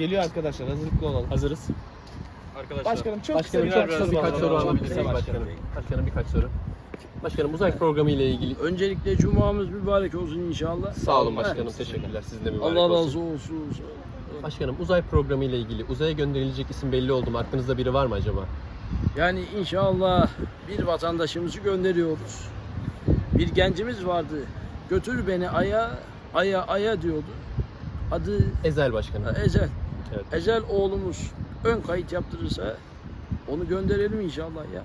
Geliyor arkadaşlar hazırlıklı olalım. Hazırız. Arkadaşlar. Başkanım çok Başkanım kısa birkaç birkaç soru, birkaç soru Çok kısa başkanım. Başkanım birkaç soru. Başkanım uzay programı ile ilgili Öncelikle cumamız mübarek olsun inşallah. sağ olun başkanım. Teşekkürler. Sizin de mübarek Allah olsun. razı olsun. Başkanım uzay programı ile ilgili uzaya gönderilecek isim belli oldu mu? Aklınızda biri var mı acaba? Yani inşallah bir vatandaşımızı gönderiyoruz. Bir gencimiz vardı. Götür beni aya, aya, aya diyordu. Adı Ezel başkanım. Ezel. Evet. Ezel oğlumuz ön kayıt yaptırırsa onu gönderelim inşallah ya.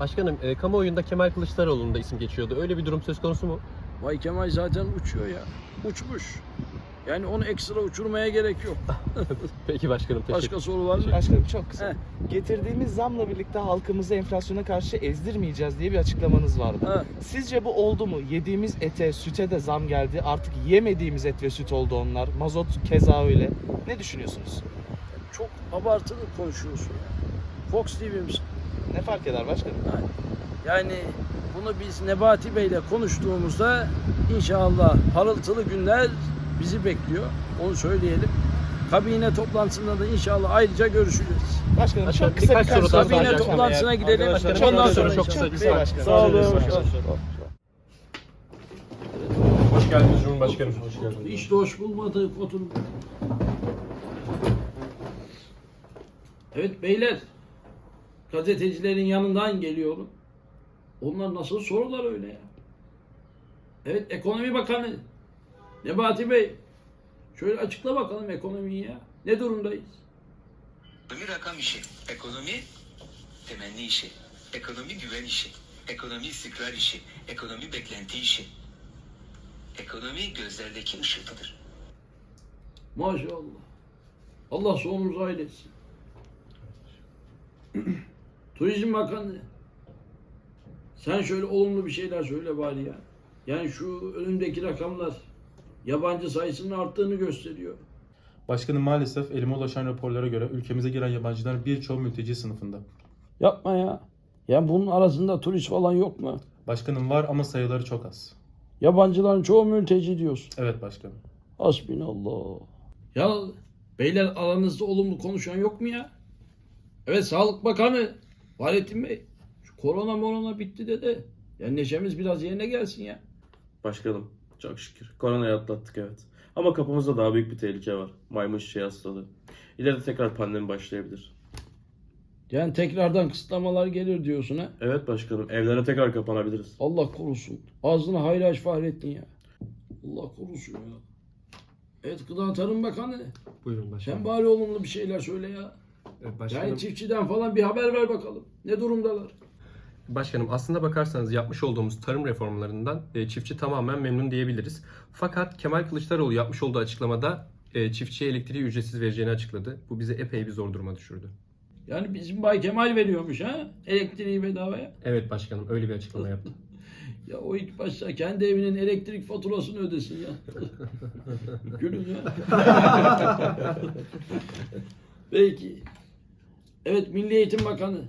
Başkanım e, kamuoyunda Kemal Kılıçdaroğlu'nun da isim geçiyordu. Öyle bir durum söz konusu mu? Vay Kemal zaten uçuyor ya. Uçmuş. Yani onu ekstra uçurmaya gerek yok. Peki başkanım teşekkür Başka soru var mı? Başkanım çok kısa. He. Getirdiğimiz zamla birlikte halkımızı enflasyona karşı ezdirmeyeceğiz diye bir açıklamanız vardı. Ha. Sizce bu oldu mu? Yediğimiz ete, süte de zam geldi. Artık yemediğimiz et ve süt oldu onlar. Mazot keza öyle. Ne düşünüyorsunuz? Çok abartılı konuşuyorsun ya. Fox TV misin? Ne fark eder başkanım? Yani bunu biz Nebati Bey'le konuştuğumuzda inşallah parıltılı günler bizi bekliyor. Onu söyleyelim. Kabine toplantısında da inşallah ayrıca görüşeceğiz. Başkanım Başkanım, çok kısa birkaç soru daha soru Kabine toplantısına gidelim. Arkadaşlar, Ondan çok sonra çok kısa. Bey başkanım. Sağ olun. Hoş geldiniz Cumhurbaşkanım. Hoş geldiniz. Hiç de hoş bulmadık oturun. Evet beyler. Gazetecilerin yanından geliyorum. Onlar nasıl sorular öyle ya? Evet ekonomi bakanı. Nebati Bey. Şöyle açıkla bakalım ekonomiyi ya. Ne durumdayız? Ekonomi rakam işi, ekonomi temenni işi, ekonomi güven işi, ekonomi istikrar işi, ekonomi beklenti işi. Ekonomi gözlerdeki ışıltıdır. Maşallah. Allah sonumuzu ailesin. Turizm Bakanı. Sen şöyle olumlu bir şeyler söyle bari ya. Yani şu önümdeki rakamlar yabancı sayısının arttığını gösteriyor. Başkanım maalesef elime ulaşan raporlara göre ülkemize giren yabancılar birçoğu mülteci sınıfında. Yapma ya. Ya bunun arasında turist falan yok mu? Başkanım var ama sayıları çok az. Yabancıların çoğu mülteci diyorsun. Evet başkanım. Hasbinallah. Ya beyler aranızda olumlu konuşan yok mu ya? Evet Sağlık Bakanı Fahrettin Bey. Şu korona morona bitti dedi. Ya neşemiz biraz yerine gelsin ya. Başkanım çok şükür. Koronayı atlattık evet. Ama kapımızda daha büyük bir tehlike var. Maymun şişeği hastalığı. İleride tekrar pandemi başlayabilir. Yani tekrardan kısıtlamalar gelir diyorsun ha. Evet başkanım evlere tekrar kapanabiliriz. Allah korusun. Ağzını hayra aç Fahrettin ya. Allah korusun ya. Evet Gıda Tarım Bakanı. Buyurun başkanım. Sen bari olumlu bir şeyler söyle ya. Evet, başkanım. Yani çiftçiden falan bir haber ver bakalım. Ne durumdalar? Başkanım aslında bakarsanız yapmış olduğumuz tarım reformlarından e, çiftçi tamamen memnun diyebiliriz. Fakat Kemal Kılıçdaroğlu yapmış olduğu açıklamada e, çiftçiye elektriği ücretsiz vereceğini açıkladı. Bu bizi epey bir zor duruma düşürdü. Yani bizim Bay Kemal veriyormuş ha elektriği bedavaya. Evet başkanım öyle bir açıklama yaptı. Ya o ilk başta kendi evinin elektrik faturasını ödesin ya. Gülün ya. Peki. Evet Milli Eğitim Bakanı.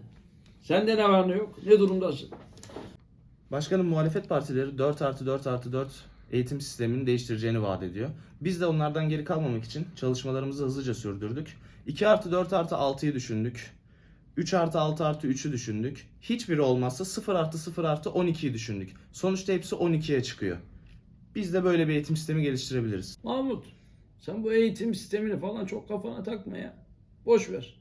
Sende ne var ne yok? Ne durumdasın? Başkanım muhalefet partileri 4 artı 4 artı 4 eğitim sistemini değiştireceğini vaat ediyor. Biz de onlardan geri kalmamak için çalışmalarımızı hızlıca sürdürdük. 2 artı 4 artı 6'yı düşündük. 3 artı 6 artı 3'ü düşündük. Hiçbiri olmazsa 0 artı 0 artı 12'yi düşündük. Sonuçta hepsi 12'ye çıkıyor. Biz de böyle bir eğitim sistemi geliştirebiliriz. Mahmut. Sen bu eğitim sistemini falan çok kafana takma ya. Boş ver.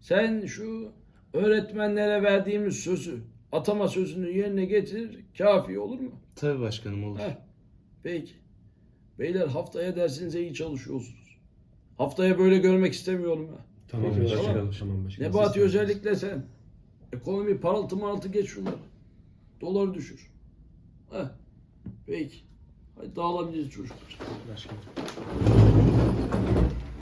Sen şu öğretmenlere verdiğimiz sözü, atama sözünü yerine getir. Kafi olur mu? Tabii başkanım olur. Heh, peki. Beyler haftaya dersinize iyi çalışıyorsunuz. Haftaya böyle görmek istemiyorum ha. Tamam Peki, başkanım. tamam. Tamam başkanım. Nebati özellikle sen. Ekonomi paraltı maraltı geç şunları. Doları düşür. Heh, peki. Hadi dağılabiliriz çocuklar. Başkanım.